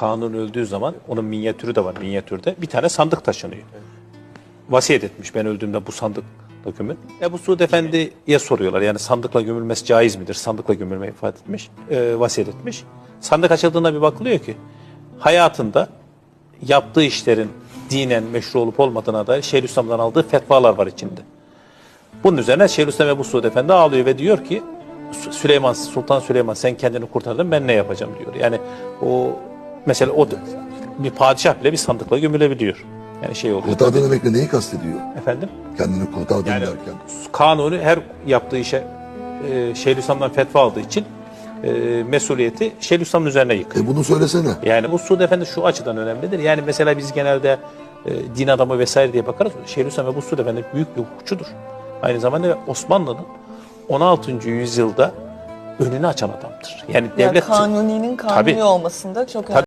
Kanun öldüğü zaman onun minyatürü de var minyatürde. Bir tane sandık taşınıyor. Vasiyet etmiş ben öldüğümde bu sandık gömün. Ebu Suud Efendi'ye soruyorlar. Yani sandıkla gömülmesi caiz midir? Sandıkla gömülmeyi ifade etmiş. E, vasiyet etmiş. Sandık açıldığında bir bakılıyor ki hayatında yaptığı işlerin dinen meşru olup olmadığına dair Şeyhülislam'dan aldığı fetvalar var içinde. Bunun üzerine Şeyhülislam Ebu Suud Efendi ağlıyor ve diyor ki Sü- Süleyman Sultan Süleyman sen kendini kurtardın ben ne yapacağım diyor. Yani o mesela o bir padişah bile bir sandıkla gömülebiliyor. Yani şey oluyor. Kurtardığın demekle neyi kastediyor? Efendim? Kendini kurtardın Yani derken. kanunu her yaptığı işe e, Şeyhülislam'dan fetva aldığı için e, mesuliyeti Şeyhülislam'ın üzerine yıkıyor. E bunu söylesene. Yani bu Suud Efendi şu açıdan önemlidir. Yani mesela biz genelde e, din adamı vesaire diye bakarız. Şeyhülislam ve bu Suud Efendi büyük bir hukukçudur. Aynı zamanda Osmanlı'nın 16. yüzyılda önünü açan adamdır. Yani Ya devlet kanuninin kanuni Tabii. olmasında çok önemli.